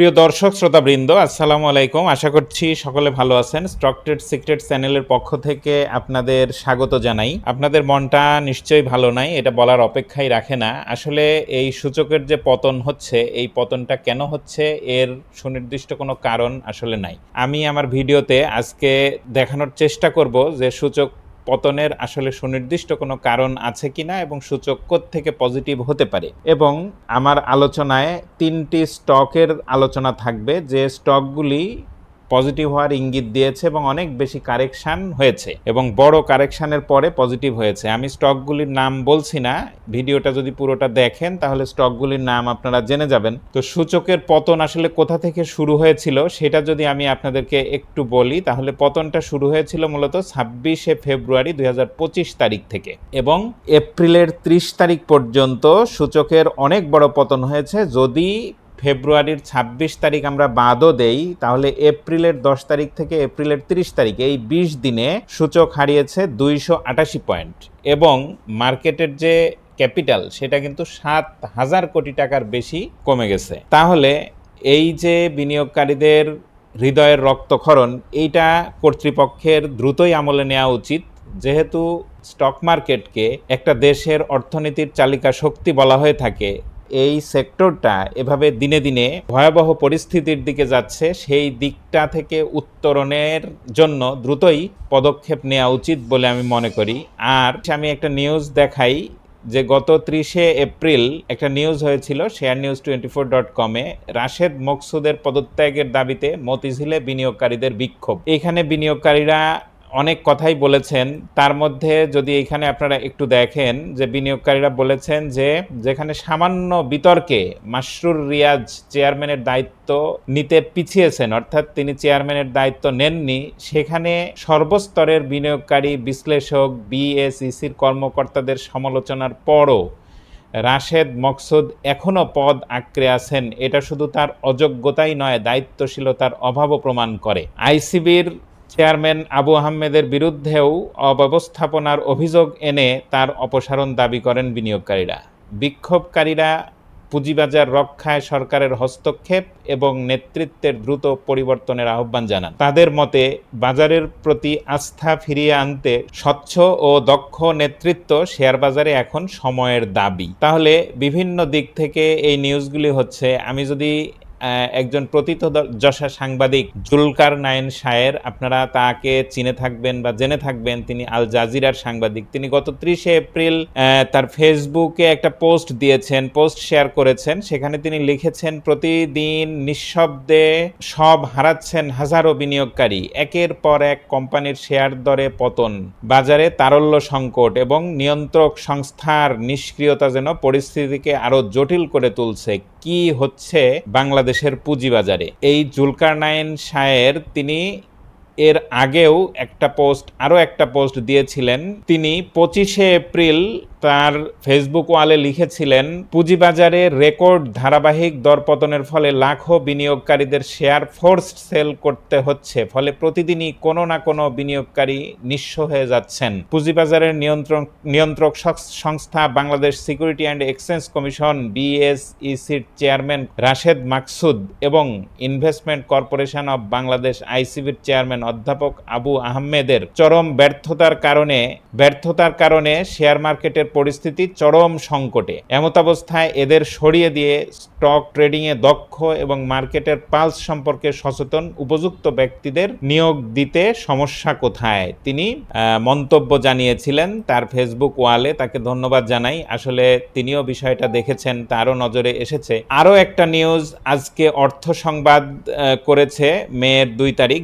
প্রিয় দর্শক, শ্রোতাবৃন্দ, আসসালামু আলাইকুম। আশা করছি সকলে ভালো আছেন। স্টক ট্রেড সিক্রেট চ্যানেলের পক্ষ থেকে আপনাদের স্বাগত জানাই। আপনাদের মনটা নিশ্চয়ই ভালো নাই, এটা বলার অপেক্ষাই রাখে না। আসলে এই সূচকের যে পতন হচ্ছে, এই পতনটা কেন হচ্ছে, এর সুনির্দিষ্ট কোনো কারণ আসলে নাই। আমি আমার ভিডিওতে আজকে দেখানোর চেষ্টা করব যে সূচক পতনের আসলে সুনির্দিষ্ট কোনো কারণ আছে কিনা এবং সূচক থেকে পজিটিভ হতে পারে? এবং আমার আলোচনায় তিনটি স্টকের আলোচনা থাকবে যে স্টকগুলি পজিটিভ হওয়ার ইঙ্গিত দিয়েছে এবং অনেক বেশি কারেকশান হয়েছে এবং বড় কারেকশানের পরে পজিটিভ হয়েছে। আমি স্টকগুলির নাম বলছি না, ভিডিওটা যদি পুরোটা দেখেন তাহলে স্টকগুলির নাম আপনারা জেনে যাবেন। তো সূচকের পতন আসলে কোথা থেকে শুরু হয়েছিল সেটা যদি আমি আপনাদেরকে একটু বলি, তাহলে পতনটা শুরু হয়েছিল মূলত ছাব্বিশে ফেব্রুয়ারি দুই হাজার পঁচিশ তারিখ থেকে এবং এপ্রিলের ত্রিশ তারিখ পর্যন্ত সূচকের অনেক বড় পতন হয়েছে। যদি ফেব্রুয়ারির ২৬ তারিখ আমরা বাদও দেই, তাহলে এপ্রিলের দশ তারিখ থেকে এপ্রিলের ৩০ তারিখ, এই ২০ দিনে সূচক হারিয়েছে দুইশো আটাশি পয়েন্ট। এবং মার্কেটের যে ক্যাপিটাল, সেটা কিন্তু সাত হাজার কোটি টাকার বেশি কমে গেছে। তাহলে এই যে বিনিয়োগকারীদের হৃদয়ের রক্তক্ষরণ, এইটা কর্তৃপক্ষের দ্রুতই আমলে নেওয়া উচিত। যেহেতু স্টক মার্কেটকে একটা দেশের অর্থনীতির চালিকা শক্তি বলা হয়ে থাকে এই সেক্টরটা এভাবে দিনে দিনে ভয়াবহ পরিস্থিতির দিকে যাচ্ছে, সেই দিকটা থেকে উত্তরণের জন্য দ্রুতই পদক্ষেপ নেওয়া উচিত বলে আমি মনে করি। আর আমি একটা নিউজ দেখাই যে গত ত্রিশে এপ্রিল একটা নিউজ হয়েছিল share news twenty four dot কমে রাশেদ মকসুদের পদত্যাগের দাবিতে মতিঝিলে বিনিয়োগকারীদের বিক্ষোভ। এখানে বিনিয়োগকারীরা অনেক কথাই বলেছেন। তার মধ্যে যদি এখানে আপনারা একটু দেখেন যে বিনিয়োগকারীরা বলেছেন যে যেখানে সামান্য বিতর্কে মাসরুর রিয়াজ চেয়ারম্যানের দায়িত্ব নিতে পিছিয়েছেন, অর্থাৎ তিনি চেয়ারম্যানের দায়িত্ব নেননি, সেখানে সর্বস্তরের বিনিয়োগকারী, বিশ্লেষক, বিএসইসির কর্মকর্তাদের সমালোচনার পরও রাশেদ মকসুদ এখনও পদ আঁকড়ে আছেন। এটা শুধু তার অযোগ্যতাই নয়, দায়িত্বশীলতার অভাবও প্রমাণ করে। আইসিবির চেয়ারম্যান আবু আহমেদের বিরুদ্ধেও অব্যবস্থাপনার অভিযোগ এনে তার অপসারণ দাবি করেন বিনিয়োগকারীরা। বিক্ষোভকারীরা পুঁজিবাজার রক্ষায় সরকারের হস্তক্ষেপ এবং নেতৃত্বের দ্রুত পরিবর্তনের আহ্বান জানান। তাদের মতে, বাজারের প্রতি আস্থা ফিরিয়ে আনতে স্বচ্ছ ও দক্ষ নেতৃত্ব শেয়ার বাজারে এখন সময়ের দাবি। তাহলে বিভিন্ন দিক থেকে এই নিউজগুলি হচ্ছে, আমি যদি একজন প্রতীতযশা সাংবাদিক জুলকার নায়েন শায়ের, আপনারা তাকে চিনে থাকবেন বা জেনে থাকবেন, তিনি আল জাজিরার সাংবাদিক। তিনি গত ত্রিশে এপ্রিল তার ফেসবুকে একটা পোস্ট দিয়েছেন, পোস্ট শেয়ার করেছেন। সেখানে তিনি লিখেছেন, প্রতিদিন নিঃশব্দে সব হারাচ্ছেন হাজারো বিনিয়োগকারী। একের পর এক কোম্পানির শেয়ার দরে পতন, বাজারে তারল্য সংকট এবং নিয়ন্ত্রক সংস্থার নিষ্ক্রিয়তা যেন পরিস্থিতিকে আরও জটিল করে তুলছে। কি হচ্ছে বাংলাদেশের পুঁজিবাজারে? এই জুলকার নাইন সায়ের তিনি এর আগেও একটা পোস্ট আরও একটা পোস্ট দিয়েছিলেন। তিনি পঁচিশে এপ্রিল তার ফেসবুক ওয়ালে লিখেছিলেন, পুঁজিবাজারে রেকর্ড ধারাবাহিক দরপতনের ফলে লাখো বিনিয়োগকারীদের শেয়ার ফোর্সড সেল করতে হচ্ছে। ফলে প্রতিদিনই কোনো না কোনো বিনিয়োগকারী নিঃস্ব হয়ে যাচ্ছেন। পুঁজিবাজারের নিয়ন্ত্রক নিয়ন্ত্রক সংস্থা Bangladesh security and exchange commission বিএসইসির chairman Rashed Maksud এবং ইনভেস্টমেন্ট কর্পোরেশন অব বাংলাদেশ আইসিবির চেয়ারম্যান অধ্যাপক আবু আহমেদের চরম ব্যর্থতার কারণে ব্যর্থতার কারণে শেয়ার মার্কেটের পরিস্থিতি চরম সংকটে। এমতাবস্থায় এদের সরিয়ে দিয়ে স্টক ট্রেডিংয়ে দক্ষ এবং মার্কেটের পালস সম্পর্কে সচেতন উপযুক্ত ব্যক্তিদের নিয়োগ দিতে সমস্যা কোথায়? তিনি মন্তব্য জানিয়েছিলেন তার ফেসবুক ওয়ালে। তাকে ধন্যবাদ জানাই। আসলে তিনিও বিষয়টা দেখেছেন, তারও নজরে এসেছে। আরও একটা নিউজ, আজকে অর্থ সংবাদ করেছে মেয়ের দুই তারিখ।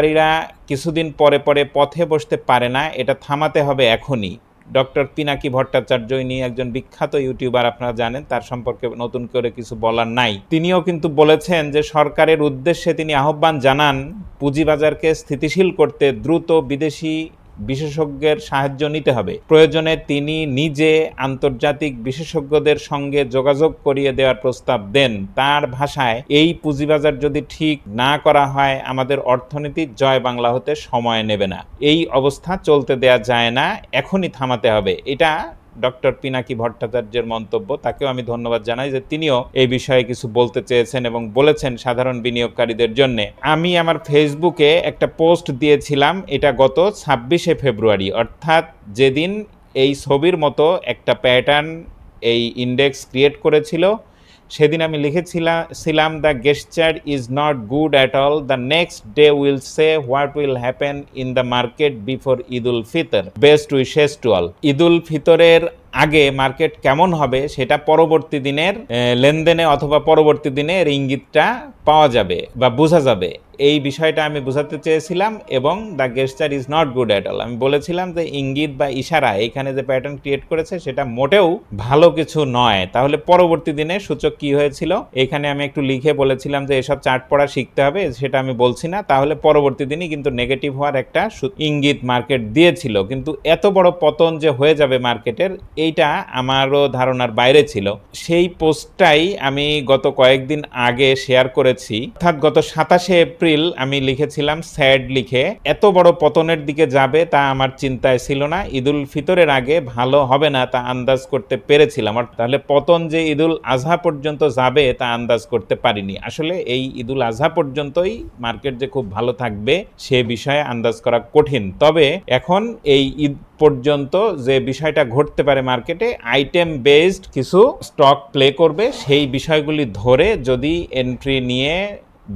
বিনিয়োগকারীরা কিছুদিন পরে পরে পথে বসতে পারে না, এটা থামাতে হবে এখনই। ডক্টর পিনাকি ভট্টাচার্য ইনি একজন বিখ্যাত ইউটিউবার আপনারা জানেন, তার সম্পর্কে নতুন করে কিছু বলার নাই। তিনিও কিন্তু বলেছেন যে সরকারের উদ্দেশ্যে তিনি আহ্বান জানান পুঁজিবাজারকে স্থিতিশীল করতে দ্রুত বিদেশি বিশেষজ্ঞের সাহায্য নিতে হবে। প্রয়োজনে তিনি নিজে আন্তর্জাতিক বিশেষজ্ঞদের সঙ্গে যোগাযোগ করিয়ে দেওয়ার প্রস্তাব দেন। তার ভাষায়, এই পুঁজিবাজার যদি ঠিক না করা হয়, আমাদের অর্থনীতি জয় বাংলা হতে সময় নেবে না। এই অবস্থা চলতে দেয়া যায় না, এখনই থামাতে হবে। এটা ডক্টর পিনাকি ভট্টাচার্যের মন্তব্য, তাকেও আমি ধন্যবাদ জানাই যে তিনিও এই বিষয়ে কিছু বলতে চেয়েছেন এবং বলেছেন সাধারণ বিনিয়োগকারীদের জন্য। আমি আমার ফেসবুকে একটা পোস্ট দিয়েছিলাম, এটা গত ছাব্বিশে ফেব্রুয়ারি। অর্থাৎ যেদিন এই ছবির মতো একটা প্যাটার্ন এই ইন্ডেক্স ক্রিয়েট করেছিল সেদিন আমি লিখেছিলাম ছিলাম the gesture is not good at all the next day will say what will happen in the market before Eid ul Fitr best wishes to all Eid ul ফিতরের আগে market কেমন হবে সেটা পরবর্তী দিনের লেনদেনে অথবা পরবর্তী দিনের ইঙ্গিতটা পাওয়া যাবে বা বোঝা যাবে। এই বিষয়টা আমি বোঝাতে চেয়েছিলাম এবং the gesture is not good at all আমি বলেছিলাম যে ইঙ্গিত বা ইশারা এখানে যে প্যাটার্ন ক্রিয়েট করেছে সেটা মোটেও ভালো কিছু নয়। তাহলে পরবর্তী দিনে সূচক কি হয়েছিল? এখানে আমি একটু লিখে বলেছিলাম যে এসব চার্ট পড়া শিখতে হবে, সেটা আমি বলছি না। তাহলে পরবর্তী দিনই কিন্তু নেগেটিভ হওয়ার একটা ইঙ্গিত মার্কেট দিয়েছিল। কিন্তু এত বড় পতন যে হয়ে যাবে মার্কেটের এইটা আমারও ধারণার বাইরে ছিল। সেই পোস্টটাই আমি গত কয়েকদিন আগে শেয়ার করেছি। অর্থাৎ গত সাতাশে এপ্রিল আমি লিখেছিলাম স্যাড লিখে, এত বড় পতনের দিকে যাবে তা আমার চিন্তায় ছিল না, ঈদুল ফিতরের আগে ভালো হবে না তা আন্দাজ করতে পেরেছিলাম আর তাহলে পতন যে ঈদুল আজহা পর্যন্ত যাবে তা আন্দাজ করতে পারিনি, আসলে এই ঈদুল আজহা পর্যন্তই মার্কেট যে খুব ভালো থাকবে সে বিষয়ে আন্দাজ করা কঠিন, তবে এখন এই ঈদ পর্যন্ত যে বিষয়টা ঘটতে পারে মার্কেটে আইটেম বেসড কিছু স্টক প্লে করবে, সেই বিষয়গুলি ধরে যদি এন্ট্রি নিয়ে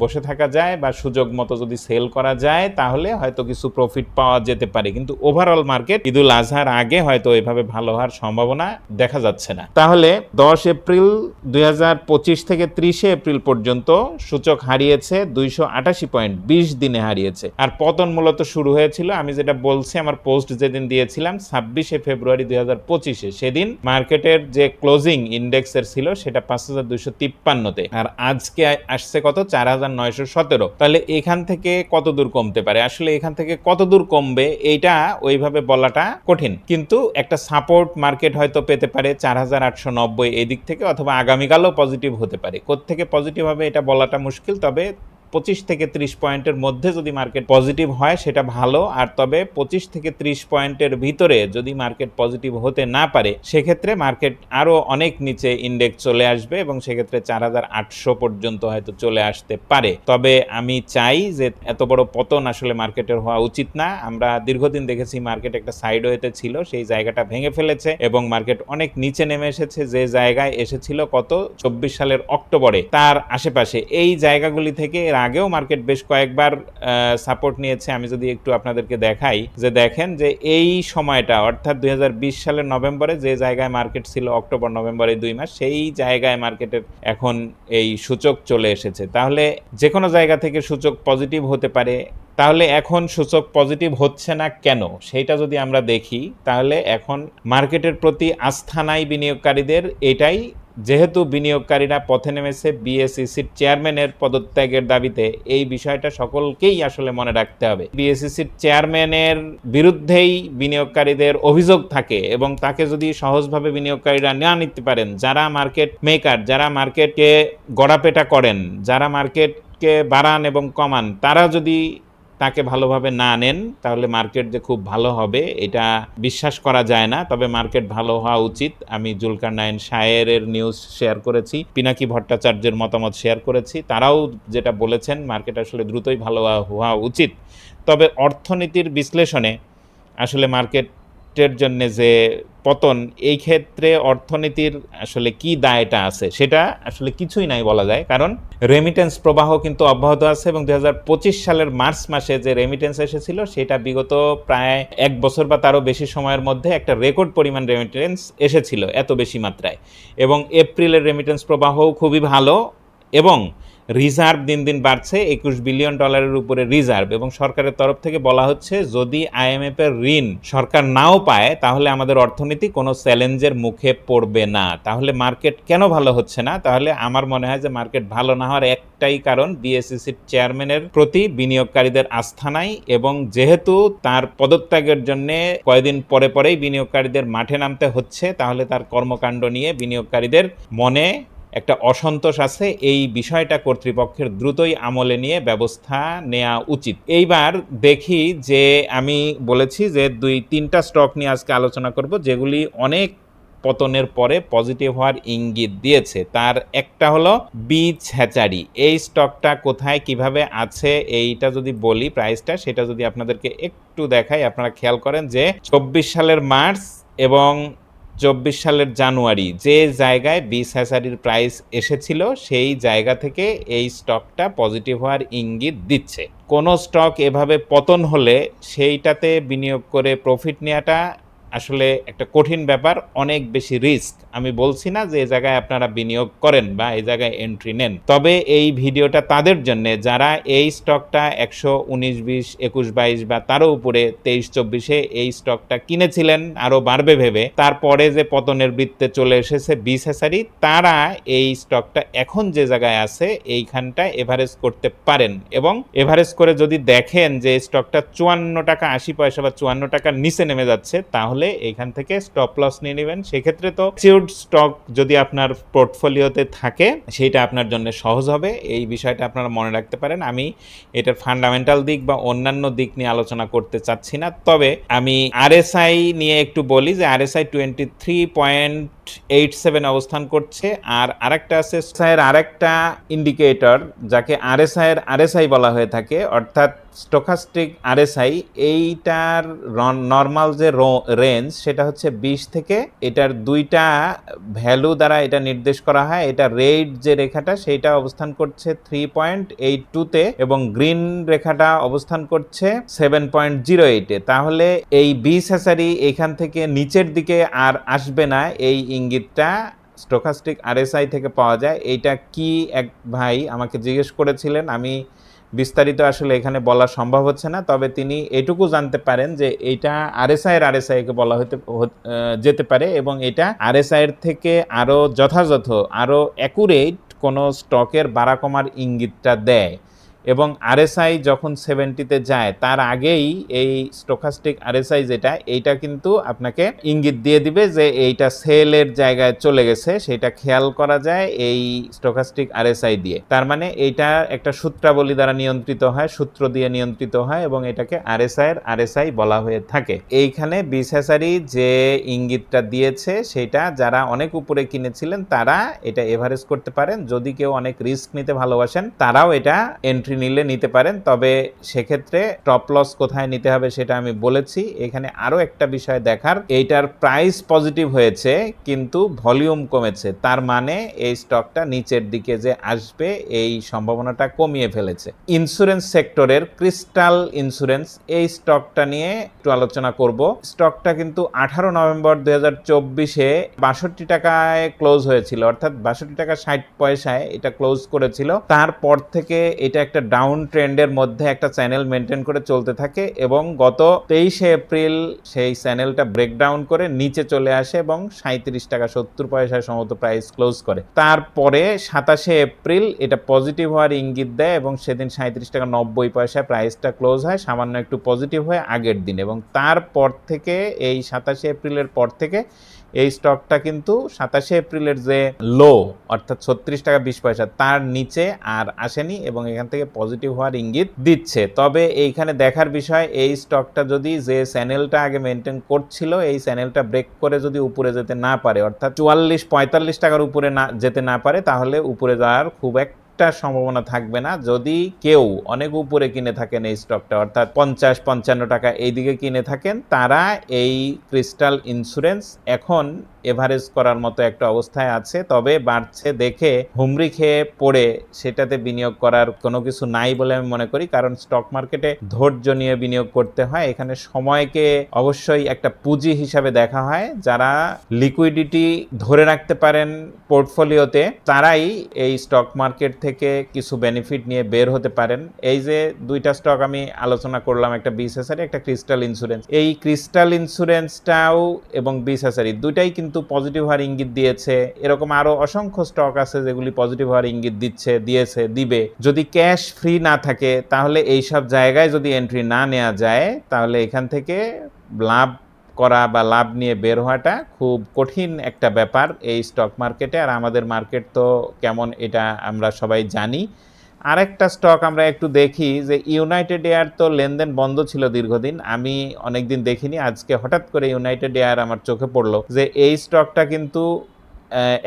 বসে থাকা যায় বা সুযোগ মতো যদি সেল করা যায়, তাহলে হয়তো কিছু প্রফিট পাওয়া যেতে পারে। কিন্তু ওভারঅল মার্কেট ঈদুল আজহার আগে হয়তো এভাবে ভালো হওয়ার সম্ভাবনা দেখা যাচ্ছে না। তাহলে দশ এপ্রিল দুই হাজার পঁচিশ থেকে ত্রিশে এপ্রিল পর্যন্ত সূচক হারিয়েছে দুইশো আটাশি পয়েন্ট বিশ দিনে হারিয়েছে। আর পতন মূলত শুরু হয়েছিল, আমি যেটা বলছি, আমার পোস্ট যেদিন দিয়েছিলাম, ছাব্বিশে ফেব্রুয়ারি দুই হাজার পঁচিশে। সেদিন মার্কেটের যে ক্লোজিং ইন্ডেক্সের ছিল, সেটা পাঁচ হাজার দুইশো তিপ্পান্নতে। আর আজকে আসছে কত? চার হাজার নয়শো সতেরো। তাহলে এখান থেকে কত দূর কমতে পারে? আসলে এখান থেকে কত দূর কমবে এইটা ওইভাবে বলাটা কঠিন। কিন্তু একটা সাপোর্ট মার্কেট হয়তো পেতে পারে চার হাজার আটশো নব্বই এদিক দিক থেকে অথবা আগামীকালও পজিটিভ হতে পারে। কোথেকে পজিটিভ হবে এটা বলাটা মুশকিল, তবে পঁচিশ থেকে ত্রিশ পয়েন্টের মধ্যে যদি মার্কেট পজিটিভ হয়, সেটা ভালো। আর তবে পঁচিশ থেকে ত্রিশ পয়েন্টের ভিতরে যদি মার্কেট পজিটিভ হতে না পারে, সেক্ষেত্রে মার্কেট আরও অনেক নিচে ইন্ডেক্স চলে আসবে এবং সেক্ষেত্রে চার হাজার আটশো পর্যন্ত হয়তো চলে আসতে পারে। তবে আমি চাই যে এত বড় পতন আসলে মার্কেটের হওয়া উচিত না। আমরা দীর্ঘদিন দেখেছি মার্কেট একটা সাইড সাইডওয়েতে ছিল, সেই জায়গাটা ভেঙে ফেলেছে এবং মার্কেট অনেক নিচে নেমে এসেছে। যে জায়গায় এসেছিল কত? চব্বিশ সালের অক্টোবরে। তার আশেপাশে এই জায়গাগুলি থেকে এর আগেও মার্কেট বেশ কয়েকবার সাপোর্ট নিয়েছে। আমি যদি একটু আপনাদেরকে দেখাই, যে দেখেন যে এই সময়টা, অর্থাৎ দুই সালের নভেম্বরে যে জায়গায় মার্কেট ছিল অক্টোবর, নভেম্বর এই দুই মাস, সেই জায়গায় মার্কেটের এখন এই সূচক চলে এসেছে। তাহলে যে কোনো জায়গা থেকে সূচক পজিটিভ হতে পারে। তাহলে এখন সূচক পজিটিভ হচ্ছে না কেন? সেইটা যদি আমরা দেখি, তাহলে এখন মার্কেটের প্রতি আস্থা নাই বিনিয়োগকারীদের। এটাই যেহেতু বিনিয়োগকারীরা পথে নেমেছে বিএসইসির চেয়ারম্যানের পদত্যাগের দাবিতে এই বিষয়টা সকলকেই আসলে মনে রাখতে হবে। বিএসইসির চেয়ারম্যানের বিরুদ্ধেই বিনিয়োগকারীদের অভিযোগ থাকে এবং তাকে যদি সহজভাবে বিনিয়োগকারীরা না নিতে পারেন, যারা মার্কেট মেকার, যারা মার্কেটকে গড়াপেটা করেন, যারা মার্কেটকে বাড়ান এবং কমান, তারা যদি তাকে ভালোভাবে না নেন, তাহলে মার্কেট যে খুব ভালো হবে, এটা বিশ্বাস করা যায় না। তবে মার্কেট ভালো হওয়া উচিত। আমি Zulkarnain Saer news share করেছি, পিনাকি ভট্টাচার্যের মতামত শেয়ার করেছি। তারাও যেটা বলেছেন, মার্কেট আসলে দ্রুতই ভালো হওয়া- উচিত। তবে অর্থনীতির বিশ্লেষণে আসলে মার্কেটের জন্য যে পতন, এই ক্ষেত্রে অর্থনীতির আসলে কি দায়টা আছে সেটা আসলে কিছুই নাই বলা যায়। কারণ রেমিটেন্স প্রবাহ কিন্তু অব্যাহত আছে এবং দু হাজার পঁচিশ সালের মার্চ মাসে যে রেমিটেন্স এসেছিল, সেটা বিগত প্রায় এক বছর বা তারও বেশি সময়ের মধ্যে একটা রেকর্ড পরিমাণ রেমিটেন্স এসেছিল এত বেশি মাত্রায়। এবং এপ্রিলের রেমিটেন্স প্রবাহও খুবই ভালো এবং রিজার্ভ দিন দিন বাড়ছে, একুশ বিলিয়ন ডলারের উপরে রিজার্ভ। এবং সরকারের তরফ থেকে বলা হচ্ছে, যদি আইএমএফ এর ঋণ সরকার নাও পায়, তাহলে আমাদের অর্থনীতি কোনো চ্যালেঞ্জের মুখে পড়বে না। তাহলে মার্কেট কেন ভালো হচ্ছে না? তাহলে আমার মনে হয় যে মার্কেট ভালো না হওয়ার একটাই কারণ বিএসসিসির চেয়ারম্যানের প্রতি বিনিয়োগকারীদের আস্থা নাই এবং যেহেতু তার পদত্যাগের জন্য কয়েকদিন পরে পরেই বিনিয়োগকারীদের মাঠে নামতে হচ্ছে, তাহলে তার কর্মকাণ্ড নিয়ে বিনিয়োগকারীদের মনে একটা অসন্তোষ আছে, এই বিষয়টা কর্তৃপক্ষের দ্রুতই আমলে নিয়ে ব্যবস্থা নেওয়া উচিত। এইবার দেখি যে আমি বলেছি যে দুই, তিনটা স্টক নিয়ে আজকে আলোচনা করব, যেগুলি অনেক পতনের পরে পজিটিভ হওয়ার ইঙ্গিত দিয়েছে। তার একটা হলো বীজ হ্যাচারি। এই স্টকটা কোথায়, কীভাবে আছে, এইটা যদি বলি প্রাইসটা, সেটা যদি আপনাদেরকে একটু দেখাই, আপনারা খেয়াল করেন যে চব্বিশ সালের মার্চ এবং চব্বিশ সালের জানুয়ারি, যে জায়গায় বিশ হাজারির প্রাইস এসেছিল, সেই জায়গা থেকে এই স্টকটা পজিটিভ হওয়ার ইঙ্গিত দিচ্ছে। কোনো স্টক এভাবে পতন হলে সেইটাতে বিনিয়োগ করে প্রফিট নেওয়াটা আসলে একটা কঠিন ব্যাপার, অনেক বেশি রিস্ক আমি বলছি না যে এই জায়গায় আপনারা বিনিয়োগ করেন বা এই জায়গায় এন্ট্রি নেন। তবে এই ভিডিওটা তাদের জন্য, যারা এই স্টকটা একশো উনিশ, বিশ, একুশ, বাইশ বা তারও উপরে, তেইশ, চব্বিশে এই স্টকটা কিনেছিলেন আরও বাড়বে ভেবে, তারপরে যে পতনের বৃত্তে চলে এসেছে বিশ তারা এই স্টকটা এখন যে জায়গায় আছে এইখানটা এভারেজ করতে পারেন। এবং এভারেজ করে যদি দেখেন যে স্টকটা চুয়ান্ন টাকা আশি পয়সা বা চুয়ান্ন টাকার নিচে নেমে যাচ্ছে, তাহলে এইখান থেকে স্টপ লস নিয়ে নেবেন। সেক্ষেত্রে তো সিউড স্টক যদি আপনার পোর্টফোলিওতে থাকে সেটা আপনার জন্য সহজ হবে। এই বিষয়টা আপনারা মনে রাখতে পারেন। আমি এটার ফান্ডামেন্টাল দিক বা অন্যান্য দিক নিয়ে আলোচনা করতে চাচ্ছি না। তবে আমি আরএসআই নিয়ে একটু বলি যে RSI twenty three point eight seven অবস্থান করছে। আর আরেকটা আছে এর আরেকটা ইন্ডিকেটর যাকে আরএসআই এর আরএসআই বলা হয়ে থাকে, অর্থাৎ স্টোকাস্টিক আরএসআই এইটার নর্মাল যে রেঞ্জ সেটা হচ্ছে বিশ থেকে, এটার দুইটা ভ্যালু দ্বারা এটা নির্দেশ করা হয়। এটা রেড যে রেখাটা, সেইটা অবস্থান করছে থ্রি পয়েন্ট এইট টুতে এবং গ্রিন রেখাটা অবস্থান করছে সেভেন পয়েন্ট জিরো এইটে তাহলে এই বিশ হ্যাসারি এখান থেকে নিচের দিকে আর আসবে না, এই ইঙ্গিতটা স্টোকাস্টিক আরএসআই থেকে পাওয়া যায়। এইটা কি এক ভাই আমাকে জিজ্ঞেস করেছিলেন, আমি বিস্তারিত আসলে এখানে বলা সম্ভব হচ্ছে না, তবে তিনি এটুকু জানতে পারেন যে এইটা আরএসআই এর আরএসআই কে বলা হতে যেতে পারে এবং এটা আরএসআই এর থেকে আরও যথাযথ আরও অ্যাকুরেট কোনো স্টকের বাড়া কমার ইঙ্গিতটা দেয়। এবং আরএসআই যখন সেভেন্টিতে যায়, তার আগেই এই স্টোকাস্টিক আরএসআই যেটা, এইটা কিন্তু আপনাকে ইঙ্গিত দিয়ে দিবে যে এইটা সেলের জায়গায় চলে গেছে, সেটা খেয়াল করা যায় এই স্টোকাস্টিক আরএসআই দিয়ে। তার মানে এইটা একটা সূত্রাবলী দ্বারা নিয়ন্ত্রিত হয়, সূত্র দিয়ে নিয়ন্ত্রিত হয় এবং এটাকে আরএসআই এর আরএসআই বলা হয়ে থাকে। এইখানে বিশেষারি যে ইঙ্গিতটা দিয়েছে, সেটা যারা অনেক উপরে কিনেছিলেন, তারা এটা এভারেজ করতে পারেন। যদি কেউ অনেক রিস্ক নিতে ভালোবাসেন, তারাও এটা এন্ট্রি নিলে নিতে পারেন, তবে সেক্ষেত্রে টপ লস কোথায় নিতে হবে সেটা আমি বলেছি। এখানে আরও একটা বিষয় দেখার, এইটার প্রাইস পজিটিভ হয়েছে, কিন্তু ভলিউম কমেছে। তার মানে এই স্টকটা নিচের দিকে যে আসবে, এই সম্ভাবনাটা কমিয়ে ফেলেছে। ইন্স্যুরেন্স সেক্টরের ক্রিস্টাল ইন্স্যুরেন্স এই স্টকটা নিয়ে একটু আলোচনা করব। স্টকটা কিন্তু আঠারো নভেম্বর দুই হাজার চব্বিশে বাষট্টি টাকায় ক্লোজ হয়েছিল, অর্থাৎ বাষট্টি টাকা ষাট পয়সায় এটা ক্লোজ করেছিল। তারপর থেকে এটা একটা ডাউন ট্রেন্ডের মধ্যে একটা চ্যানেল মেনটেন করে চলতে থাকে এবং গত তেইশে এপ্রিল সেই চ্যানেলটা ব্রেকডাউন করে নিচে চলে আসে এবং সাঁত্রিশ টাকা সত্তর পয়সায় সম্ভবত প্রাইস ক্লোজ করে। তারপরে সাতাশে এপ্রিল এটা পজিটিভ হওয়ার ইঙ্গিত দেয় এবং সেদিন সাঁত্রিশ টাকা নব্বই পয়সায় প্রাইসটা ক্লোজ হয়, সামান্য একটু পজিটিভ হয় আগের দিন এবং তারপর থেকে এই সাতাশে এপ্রিলের পর থেকে এই স্টকটা কিন্তু সাতাশে এপ্রিলের যে লো অর্থাৎ ছত্রিশ টাকা বিশ পয়সা, তার নিচে আর আসেনি এবং এখান থেকে পজিটিভ হওয়ার ইঙ্গিত দিচ্ছে। তবে এইখানে দেখার বিষয়, এই স্টকটা যদি যে চ্যানেলটা আগে মেনটেন করছিল, এই চ্যানেলটা ব্রেক করে যদি উপরে যেতে না পারে, অর্থাৎ চুয়াল্লিশ পঁয়তাল্লিশ টাকার উপরে না, যেতে না পারে, তাহলে উপরে যাওয়ার খুব এক একটা সম্ভাবনা থাকবে না। যদি কেউ অনেক উপরে কিনে থাকেন এই স্টকটা, অর্থাৎ পঞ্চাশ, পঞ্চান্ন টাকা এইদিকে কিনে থাকেন, তারা এই ক্রিস্টাল ইন্স্যুরেন্স এখন এভারেজ করার মতো একটা অবস্থায় আছে, তবে বাড়ছে দেখে হুমড়ি খেয়ে পড়ে সেটাতে বিনিয়োগ করার কোনো কিছু নাই বলে আমি মনে করি, কারণ স্টক মার্কেটে ধৈর্য নিয়ে বিনিয়োগ করতে হয়। এখানে সময়কে অবশ্যই একটা পুঁজি হিসাবে দেখা হয়, যারা লিকুইডিটি ধরে রাখতে পারেন পোর্টফোলিওতে তারাই এই স্টক মার্কেট থেকে কিছু বেনিফিট নিয়ে বের হতে পারেন। এই যে দুইটা স্টক আমি আলোচনা করলাম, একটা বিএসএসআরি একটা ক্রিস্টাল ইন্স্যুরেন্স এই ক্রিস্টাল ইন্স্যুরেন্সটাও এবং বিএসএসআরি দুইটাই কিন্তু পজিটিভ হওয়ার ইঙ্গিত দিয়েছে। এরকম আরও অসংখ্য স্টক আছে যেগুলি পজিটিভ হওয়ার ইঙ্গিত দিচ্ছে, দিয়েছে, দিবে। যদি ক্যাশ ফ্রি না থাকে, তাহলে এই সব জায়গায় যদি এন্ট্রি না নেওয়া যায়, তাহলে এখান থেকে লাভ করা বা লাভ নিয়ে বের হওয়াটা খুব কঠিন একটা ব্যাপার এই স্টক মার্কেটে আর আমাদের মার্কেট তো কেমন এটা আমরা সবাই জানি। আরেকটা স্টক আমরা একটু দেখি যে ইউনাইটেড এয়ার তো লেনদেন বন্ধ ছিল দীর্ঘদিন। আমি অনেকদিন দেখিনি। আজকে হঠাৎ করে ইউনাইটেড এয়ার আমার চোখে পড়ল যে এই স্টকটা কিন্তু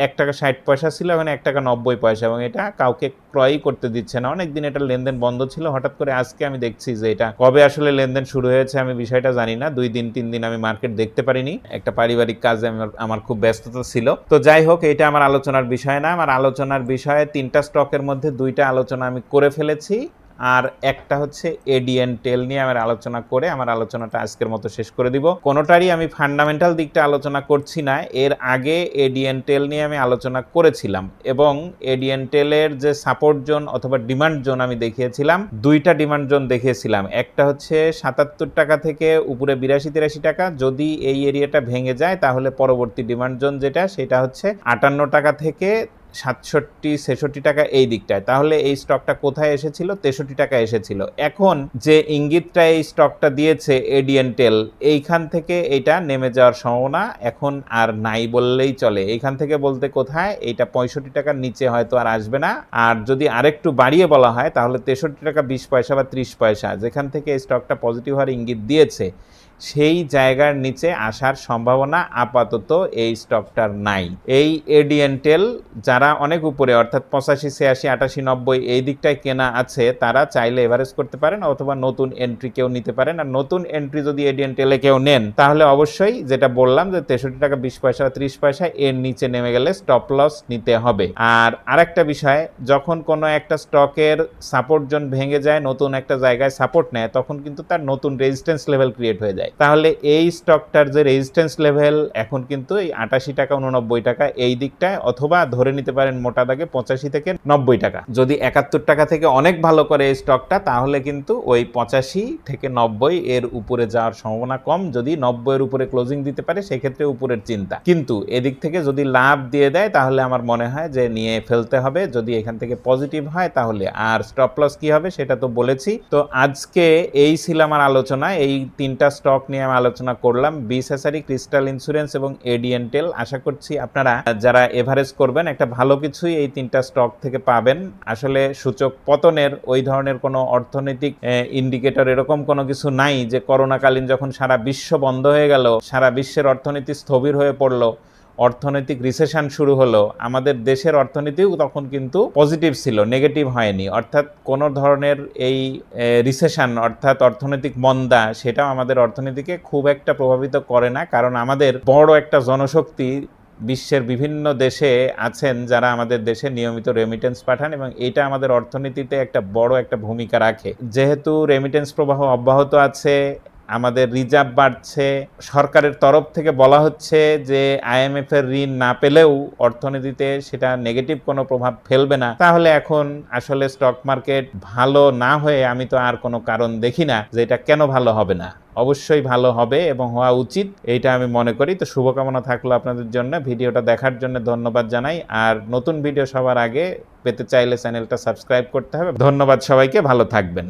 এক টাকা ষাট পয়সা ছিল, এখন এক টাকা নব্বই পয়সা এবং এটা কাউকে ক্রয়ই করতে দিচ্ছে না। অনেকদিন এটা লেনদেন বন্ধ ছিল, হঠাৎ করে আজকে আমি দেখছি যে এটা কবে আসলে লেনদেন শুরু হয়েছে আমি বিষয়টা জানি না। দুই দিন, তিন দিন আমি মার্কেট দেখতে পারিনি। একটা পারিবারিক কাজে আমার আমার খুব ব্যস্ততা ছিল। তো যাই হোক, এটা আমার আলোচনার বিষয় না। আমার আলোচনার বিষয়ে তিনটা স্টকের মধ্যে দুইটা আলোচনা আমি করে ফেলেছি। আর একটা হচ্ছে এডিএন টেল নিয়ে আমার আলোচনা করে আমার আলোচনাটা আজকের মতো শেষ করে দিব। কোনোটারই আমি ফান্ডামেন্টাল দিকটা আলোচনা করছি না। এর আগে এডিএন টেল নিয়ে আমি আলোচনা করেছিলাম এবং এডিএন টেলের যে সাপোর্ট জোন অথবা ডিমান্ড জোন আমি দেখিয়েছিলাম, দুইটা ডিমান্ড জোন দেখিয়েছিলাম। একটা হচ্ছে সাতাত্তর টাকা থেকে উপরে বিরাশি তিরাশি টাকা। যদি এই এরিয়াটা ভেঙে যায়, তাহলে পরবর্তী ডিমান্ড জোন যেটা, সেটা হচ্ছে আটান্ন টাকা থেকে সাতষট্টি, ছেষট্টি টাকা এই দিকটায়। তাহলে এই স্টকটা কোথায় এসেছিল? তেষট্টি টাকা এসেছিল। এখন যে ইঙ্গিতটা এই স্টকটা দিয়েছে এডিএন টেল এইখান থেকে এটা নেমে যাওয়ার সম্ভাবনা এখন আর নাই বললেই চলে। এইখান থেকে বলতে কোথায়? এটা পঁয়ষট্টি টাকার নিচে হয়তো আর আসবে না। আর যদি আরেকটু বাড়িয়ে বলা হয়, তাহলে তেষট্টি টাকা বিশ পয়সা বা ত্রিশ পয়সা, যেখান থেকে এই স্টকটা পজিটিভ হওয়ার ইঙ্গিত দিয়েছে সেই জায়গার নিচে আসার সম্ভাবনা আপাতত এই স্টকটার নাই। এই এডিএনটেল যারা অনেক উপরে, অর্থাৎ পঁচাশি, ছিয়াশি, আটাশি, নব্বই, এই দিকটায় কেনা আছে, তারা চাইলে এভারেজ করতে পারেন অথবা নতুন এন্ট্রি কেউ নিতে পারেন। আর নতুন এন্ট্রি যদি এডিএনটেলে কেউ নেন, তাহলে অবশ্যই যেটা বললাম যে তেষট্টি টাকা, বিশ পয়সা, ত্রিশ পয়সা, এর নিচে নেমে গেলে স্টপ লস নিতে হবে। আর আরেকটা বিষয়, যখন কোনো একটা স্টকের সাপোর্ট জোন ভেঙে যায়, নতুন একটা জায়গায় সাপোর্ট নেয়, তখন কিন্তু তার নতুন রেজিস্ট্যান্স লেভেল ক্রিয়েট হয়ে যায়। তাহলে এই স্টকটার যে রেজিস্ট্যান্স লেভেল এখন কিন্তু এই আটাশি টাকা, উননব্বই টাকা এই দিকটায়, অথবা ধরে নিতে পারেন মোটা দাগে পঁচাশি থেকে নব্বই টাকা। যদি একাত্তর টাকা থেকে অনেক ভালো করে এই স্টকটা তাহলে কিন্তু ওই পঁচাশি থেকে নব্বই এর উপরে যাওয়ার সম্ভাবনা কম। যদি নব্বইয়ের উপরে ক্লোজিং দিতে পারে, সেক্ষেত্রে উপরের চিন্তা। কিন্তু এদিক থেকে যদি লাভ দিয়ে দেয়, তাহলে আমার মনে হয় যে নিয়ে ফেলতে হবে। যদি এখান থেকে পজিটিভ হয়, তাহলে আর স্টপ লস কি হবে, সেটা তো বলেছি। তো আজকে এই ছিল আমার আলোচনা। এই তিনটা স্টক নিয়ে আমি আলোচনা করলাম বিসেসারি ক্রিস্টাল ইন্স্যুরেন্স এবং এডিএনটেল আশা করছি আপনারা যারা এভারেজ করবেন, একটা ভালো কিছুই এই তিনটা স্টক থেকে পাবেন। আসলে সূচক পতনের ওই ধরনের কোনো অর্থনৈতিক ইন্ডিকেটর এরকম কোনো কিছু নাই যে, করোনাকালীন যখন সারা বিশ্ব বন্ধ হয়ে গেল, সারা বিশ্বের অর্থনীতি স্থবির হয়ে পড়ল অর্থনৈতিক রিসেশন শুরু হলো, আমাদের দেশের অর্থনীতিও তখন কিন্তু পজিটিভ ছিল নেগেটিভ হয়নি। অর্থাৎ কোনো ধরনের এই রিসেশন অর্থাৎ অর্থনৈতিক মন্দা সেটাও আমাদের অর্থনীতিকে খুব একটা প্রভাবিত করে না, কারণ আমাদের বড় একটা জনশক্তি বিশ্বের বিভিন্ন দেশে আছেন যারা আমাদের দেশে নিয়মিত রেমিটেন্স পাঠান এবং এটা আমাদের অর্থনীতিতে একটা বড় একটা ভূমিকা রাখে। যেহেতু রেমিটেন্স প্রবাহ অব্যাহত আছে আমাদের রিজার্ভ বাড়ছে। সরকারের তরফ থেকে বলা হচ্ছে যে আইএমএফ এর ঋণ না পেলেও অর্থনীতিতে সেটা নেগেটিভ কোনো প্রভাব ফেলবে না। তাহলে এখন আসলে স্টক মার্কেট ভালো না হয়ে আমি তো আর কোনো কারণ দেখি না যে এটা কেন ভালো হবে না। অবশ্যই ভালো হবে এবং হওয়া উচিত, এইটা আমি মনে করি। তো শুভকামনা থাকল আপনাদের জন্য। ভিডিওটা দেখার জন্য ধন্যবাদ জানাই। আর নতুন ভিডিও সবার আগে পেতে চাইলে চ্যানেলটা সাবস্ক্রাইব করতে হবে। ধন্যবাদ সবাইকে, ভালো থাকবেন।